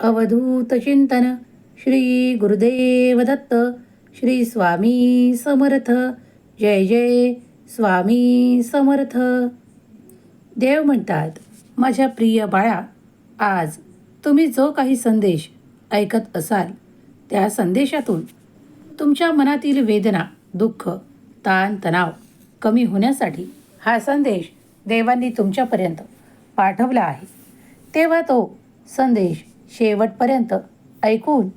अवधूत चिंतन श्री गुरुदेव दत्त श्री स्वामी समर्थ. जय जय स्वामी समर्थ. देव म्हणतात माझ्या प्रिय बाळा आज तुम्ही जो काही संदेश ऐकत असाल त्या संदेशातून तुमच्या मनातील वेदना दुःख ताण तणाव कमी होण्यासाठी हा संदेश देवांनी तुमच्यापर्यंत पाठवला आहे. तेव्हा तो संदेश शेवटपर्यंत ऐकून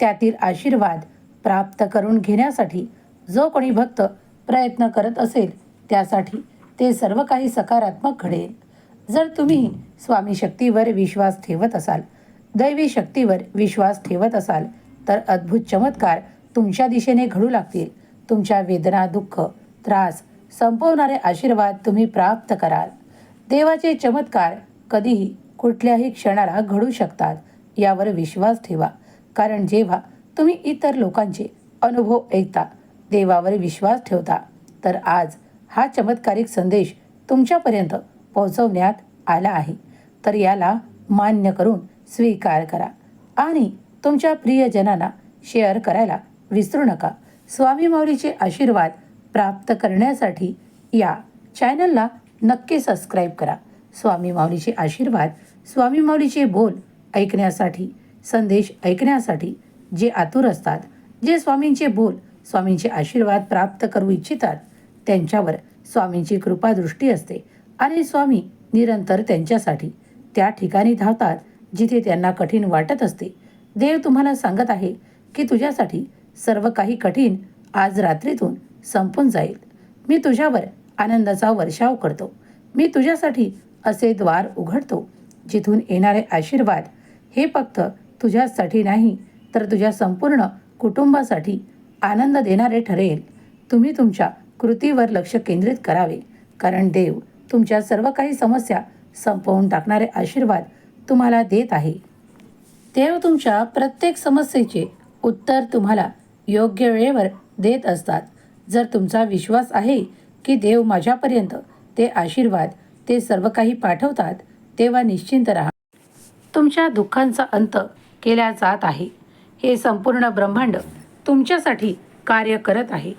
त्यातील आशीर्वाद प्राप्त करून घेण्यासाठी जो कोणी भक्त प्रयत्न करत असेल त्यासाठी ते सर्व काही सकारात्मक घडेल. जर तुम्ही स्वामी शक्तीवर विश्वास ठेवत असाल दैवी शक्तीवर विश्वास ठेवत असाल तर अद्भुत चमत्कार तुमच्या दिशेने घडू लागतील. तुमच्या वेदना दुःख त्रास संपवणारे आशीर्वाद तुम्ही प्राप्त कराल. देवाचे चमत्कार कधीही कुठल्याही क्षणाला घडू शकतात. यावर विश्वास ठेवा. कारण जेव्हा तुम्ही इतर लोकांचे अनुभव ऐकता देवावर विश्वास ठेवता तर आज हा चमत्कारिक संदेश तुमच्यापर्यंत पोहोचवण्यात आला आहे. तर याला मान्य करून स्वीकार करा आणि तुमच्या प्रियजनांना शेअर करायला विसरू नका. स्वामी माऊलीचे आशीर्वाद प्राप्त करण्यासाठी या चॅनलला नक्की सबस्क्राईब करा. स्वामी माऊलीचे आशीर्वाद स्वामी माऊलीचे बोल ऐकण्यासाठी संदेश ऐकण्यासाठी जे आतुर असतात जे स्वामींचे बोल स्वामींचे आशीर्वाद प्राप्त करू इच्छितात त्यांच्यावर स्वामींची कृपादृष्टी असते आणि स्वामी निरंतर त्यांच्यासाठी त्या ठिकाणी धावतात जिथे त्यांना कठीण वाटत असते. देव तुम्हाला सांगत आहे की तुझ्यासाठी सर्व काही कठीण आज रात्रीतून संपून जाईल. मी तुझ्यावर आनंदाचा वर्षाव करतो. मी तुझ्यासाठी असे द्वार उघडतो जिथून येणारे आशीर्वाद हे फक्त तुझ्यासाठी नाही तर तुझ्या संपूर्ण कुटुंबासाठी आनंद देणारे ठरेल. तुम्ही तुमच्या कृतीवर लक्ष केंद्रित करावे कारण देव तुमच्या सर्व काही समस्या संपवून टाकणारे आशीर्वाद तुम्हाला देत आहे. देव तुमच्या प्रत्येक समस्येचे उत्तर तुम्हाला योग्य वेळेवर देत असतात. जर तुमचा विश्वास आहे की देव माझ्यापर्यंत ते आशीर्वाद ते सर्व काही पाठवतात तेव्हा निश्चिंत राहा. तुमच्या दुःखांचा अंत केला जात आहे. हे संपूर्ण ब्रह्मांड तुमच्यासाठी कार्य करत आहे.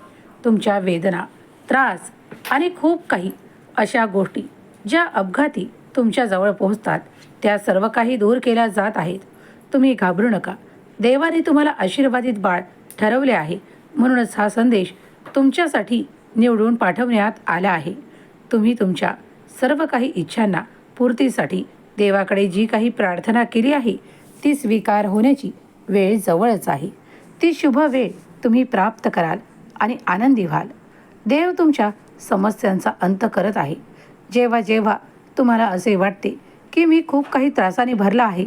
तुमच्या वेदना त्रास आणि खूप काही अशा गोष्टी ज्या अपघाती तुमच्याजवळ पोहोचतात त्या सर्व काही दूर केल्या जात आहेत. तुम्ही घाबरू नका. देवाने तुम्हाला आशीर्वादित बाळ ठरवले आहे. म्हणूनच हा संदेश तुमच्यासाठी निवडून पाठवण्यात आला आहे. तुम्ही तुमच्या सर्व काही इच्छांना पूर्तीसाठी देवाकडे जी काही प्रार्थना केली आहे ती स्वीकार होण्याची वेळ जवळच आहे. ती शुभ वेळ तुम्ही प्राप्त कराल आणि आनंदी व्हाल. देव तुमच्या समस्यांचा अंत करत आहे. जेव्हा जेव्हा तुम्हाला असे वाटते की मी खूप काही त्रासाने भरला आहे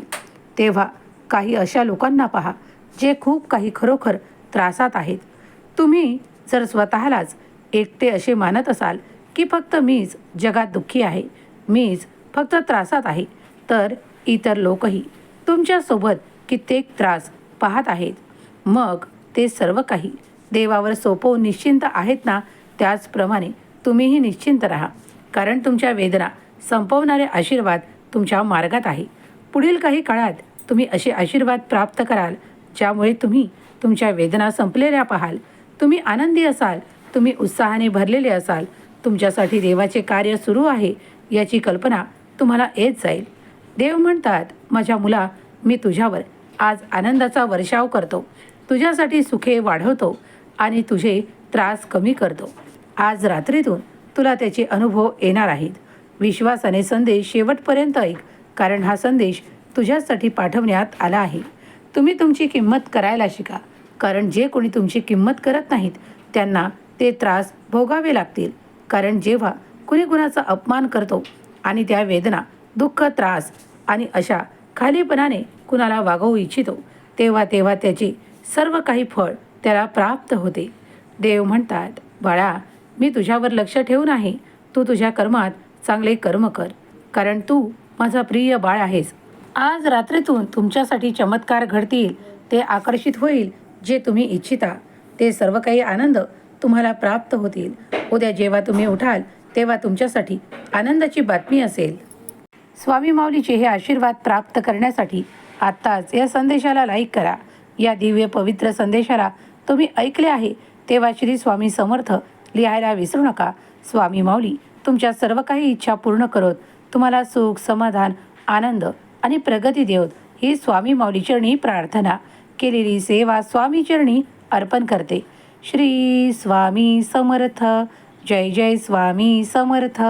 तेव्हा काही अशा लोकांना पहा जे खूप काही खरोखर त्रासात आहेत. तुम्ही जर स्वतःलाच एकटे असे मानत असाल की फक्त मीच जगात दुःखी आहे मीच फक्त त्रासात आहे. तर इतर लोकही तुमच्यासोबत कित्येक त्रास पाहत आहेत. मग ते सर्व काही देवावर सोपवून निश्चिंत आहेत ना? त्याचप्रमाणे तुम्हीही निश्चिंत राहा. कारण तुमच्या वेदना संपवणारे आशीर्वाद तुमच्या मार्गात आहे. पुढील काही काळात तुम्ही असे आशीर्वाद प्राप्त कराल ज्यामुळे तुम्ही तुमच्या वेदना संपलेल्या पाहाल. तुम्ही आनंदी असाल तुम्ही उत्साहाने भरलेले असाल. तुमच्यासाठी देवाचे कार्य सुरू आहे याची कल्पना तुम्हाला येत जाईल. देव म्हणतात माझ्या मुला मी तुझ्यावर आज आनंदाचा वर्षाव करतो. तुझ्यासाठी सुखे वाढवतो आणि तुझे त्रास कमी करतो. आज रात्रीतून तुला त्याचे अनुभव येणार आहेत. विश्वासाने संदेश शेवटपर्यंत ऐक कारण हा संदेश तुझ्यासाठी पाठवण्यात आला आहे. तुम्ही तुमची किंमत करायला शिका कारण जे कोणी तुमची किंमत करत नाहीत त्यांना ते त्रास भोगावे लागतील. कारण जेव्हा कुणी कुणाचा अपमान करतो आणि त्या वेदना दुःख त्रास आणि अशा खालीपणाने कुणाला वागवू इच्छितो तेव्हा तेव्हा त्याची सर्व काही फळ त्याला प्राप्त होते. देव म्हणतात बाळा मी तुझ्यावर लक्ष ठेवून आहे. तू तुझ्या कर्मात चांगले कर्म कर. कारण तू माझा प्रिय बाळ आहेस. आज रात्रीतून तुमच्यासाठी चमत्कार घडतील. ते आकर्षित होईल जे तुम्ही इच्छिता. ते सर्व काही आनंद तुम्हाला प्राप्त होतील. उद्या जेव्हा तुम्ही उठाल तेव्हा तुमच्यासाठी आनंदाची बातमी असेल. स्वामी माऊलीचे हे आशीर्वाद प्राप्त करण्यासाठी आत्ताच या संदेशाला लाईक करा. या दिव्य पवित्र संदेशाला तुम्ही ऐकले आहे तेव्हा श्री स्वामी समर्थ लिहायला विसरू नका. स्वामी माऊली तुमच्या सर्व काही इच्छा पूर्ण करत. तुम्हाला सुख समाधान आनंद आणि प्रगती देवत. ही स्वामी माऊली चरणी प्रार्थना. केलेली सेवा स्वामी चरणी अर्पण करते. श्री स्वामी समर्थ. जय जय स्वामी समर्थ.